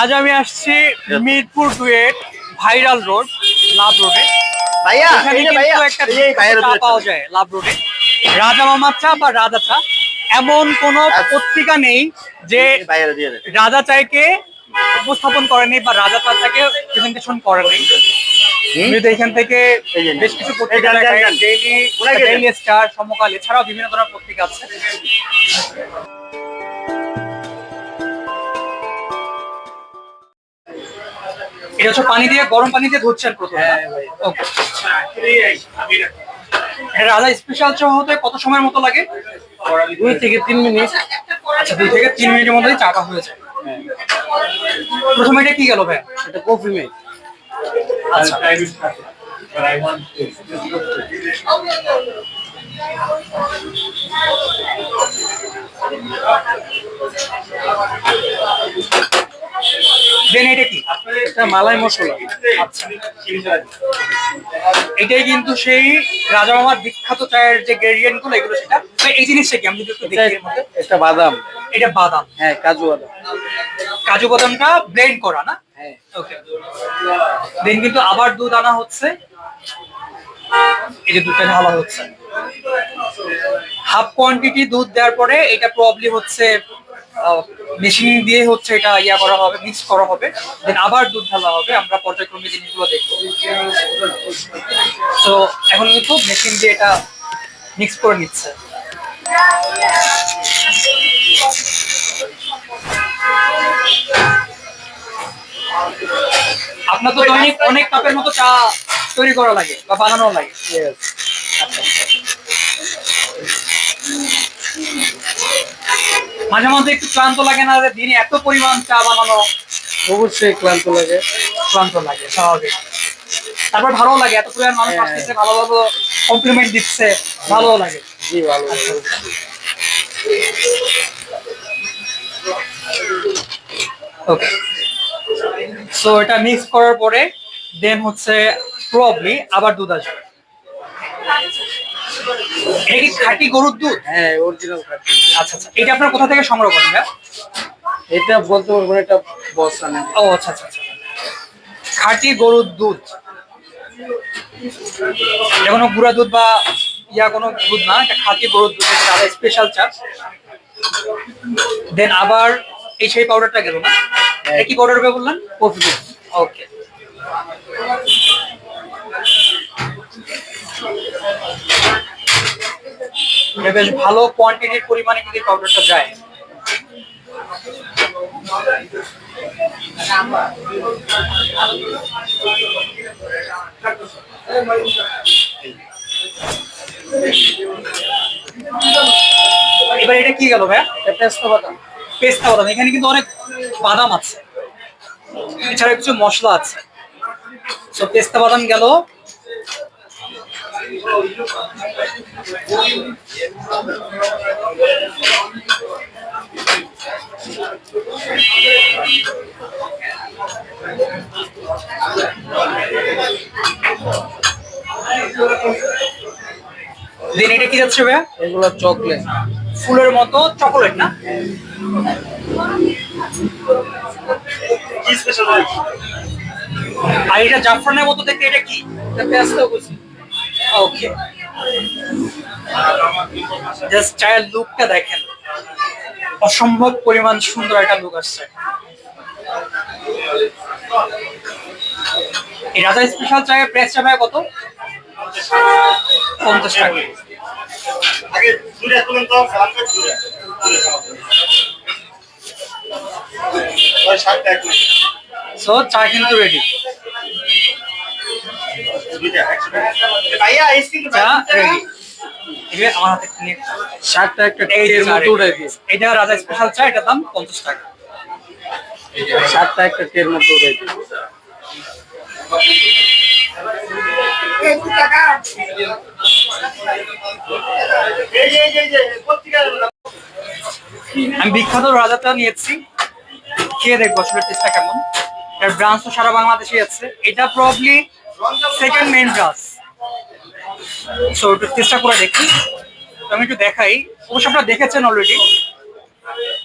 আজ আমি আসছি Mirpur duet viral road love রোডে। এখানে কিন্তু একটা চা পাওয়া যায় লাভ রোডে। রাজা মামার চা বা রাজা চা এমন কোন আচ্ছা। পত্রিকা নেই যে রাজা চাইকে উপস্থাপন করেনি বা রাজা চাচাকে প্রেজেন্টেশন করেনি। এখান থেকে বেশ কিছু পত্রিকা ডেইলি স্টার সমকাল এছাড়াও বিভিন্ন ধরনের পত্রিকা আছে। এটা হচ্ছে পানি দিয়ে গরম পানি দিয়ে ধুচ্ছেন প্রথমে। হ্যাঁ, ওকে রাজা স্পেশাল চা হতে কত সময়ের মতো লাগে? দুই থেকে তিন মিনিট। আচ্ছা দুই থেকে তিন মিনিটের মধ্যেই চাটা হয়ে যায়। প্রথমে এটা কি গেল ভাই? এটা কফি মেক আচ্ছা। দেন এটা এটা মালাই মশলা। আচ্ছা এটাই কিন্তু সেই রাজা মামার বিখ্যাত চায়ের যে গ্রেডিয়েন্টগুলো এগুলো সেটা এই জিনিসটা কি? আমি যদি একটু দেখি এটা বাদাম। এটা বাদাম। হ্যাঁ কাজু বাদাম। কাজু বাদামটা ব্লেন্ড করা না? হ্যাঁ। ওকে দেন কিন্তু আবার দুধ আনা হচ্ছে। এই যে দুধটা ঢালা হচ্ছে। হাফ কোয়ান্টিটি দুধ দেওয়ার পরে এটা প্রবলি হচ্ছে মেশিন দিয়ে হচ্ছে এটা ইয়া করা হবে মিক্স করা হবে দেন আবার দুধ ঢালা হবে আমরা পর্যায়ক্রমে জিনিসগুলো দেখব। তো এখন কিন্তু মেশিন দিয়ে এটা মিক্স করে নিচ্ছে। আপনার তো দৈনিক অনেক কাপের মতো চা তৈরি করা লাগে বা বানানো লাগে। ইয়েস মাঝে মাঝে একটু ক্লান্ত লাগে না যে দিনে এত পরিমাণ চা বানানো? অবশ্যই ক্লান্ত লাগে ক্লান্ত লাগে স্বাভাবিক। তারপর ভালো লাগে এত পরিমাণ মানুষ হ্যাঁ। আসতেছে ভালো ভালো কমপ্লিমেন্ট দিচ্ছে ভালো লাগে। জি ভালো ওকে সো এটা মিক্স করার পরে দেন হচ্ছে প্রবলি আবার দুধ আসবে। এটা কি খাঁটি গরুর দুধ? হ্যাঁ অরিজিনাল খাটি। আচ্ছা আচ্ছা। এটা আপনার কোথা থেকে সংগ্রহ করেন ভাইয়া? এটা বলতে পারব না, এটা বস্তা নেই ও আচ্ছা আচ্ছা আচ্ছা। খাঁটি গরুর দুধ। এটা কোনো গুঁড়া দুধ বা ইয়া কোনো দুধ না এটা খাঁটি গরুর দুধ এটা আলাদা স্পেশাল চা দেন আবার এই সেই পাউডারটা গেল না? এটা কি পাউডার বললেন কফি ওকে বেশ ভালো কোয়ান্টিটির পরিমাণে কিন্তু পাউডারটা যায়। এবার এটা কি গেল ভাইয়া? পেস্তা বাদাম। পেস্তা বাদাম। এখানে কিন্তু অনেক বাদাম আছে। এছাড়া কিছু মশলা আছে। তো পেস্তা বাদাম গেল। দেন এটা কি যাচ্ছে ভাইয়া? এগুলো চকলেট। ফুলের মতো চকোলেট না? আর এটা জাফরানের মতো দেখতে এটা কি? এটা পেস্তা কুচি। ওকে জাস্ট চায়ের লুকটা দেখেন। অসম্ভব পরিমাণ সুন্দর একটা লুক আসছে। এই রাজা স্পেশাল চায়ের প্রাইস চাবে কত? পঞ্চাশ টাকা। সো চা কিন্তু রেডি শাকটা একটা টের মতো ready। এটা রাজা স্পেশাল চা এটার দাম পঞ্চাশ টাকা। শাকটা একটা টের মতো উঠাই দিয়ে। এই যে এই যে, এই যে পত্রিকার আমি বিখ্যাত রাজাটা নিয়েছি। খেয়ে দেখব আসলে টেস্টটা কেমন। এর ব্রাঞ্চ তো সারা বাংলাদেশে আছে। এটা probably second main branch so একটু চেষ্টা করে দেখি। আমি একটু দেখাই। অবশ্য আপনারা দেখেছেন অলরেডি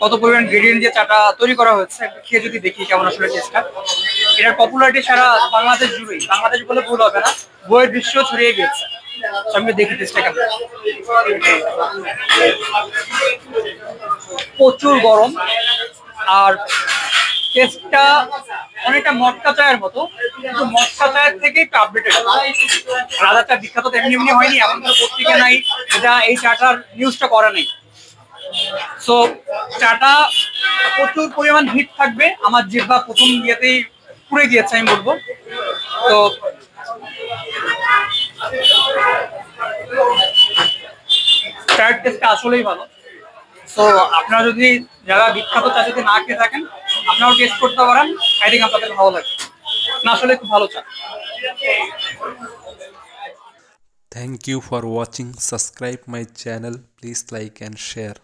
কত পরিমাণ গ্রেডিয়েন্ট দিয়ে চাটা তৈরি করা হয়েছে। খেয়ে যদি দেখি কেমন আসলে টেস্টটা এটার পপুলারিটি সারা বাংলাদেশ জুড়েই। বাংলাদেশ বলে ভুল হবে না। বইয়ের বিশ্ব ছড়িয়ে গিয়েছে। তো আমি দেখি টেস্টটা কেমন। প্রচুর গরম। আর টেস্টটা অনেকটা মটকা চায়ের মতো, কিন্তু মটকা চায়ের থেকে একটু আপডেটেড রাজা চা বিখ্যাত তো এমনি এমনি হয়নি এমন কোনো পত্রিকা নাই, এটা এই চাটার নিউজটা করা নেই। সো চাটা প্রচুর পরিমাণ হিট থাকবে, আমার জিহ্বা প্রথম ইয়েতেই পুড়ে গিয়েছে, আমি বলব। তো চায়ের টেস্টটা আসলেই ভালো। তো আপনারা যদি যারা বিখ্যাত চা যদি না খেয়ে থাকেন আপনারাও টেস্ট করতে পারেন আই থিঙ্ক আপনাদের ভালো লাগবে না আসলে খুব ভালো চা Thank you for watching. Subscribe my channel. Please like and share.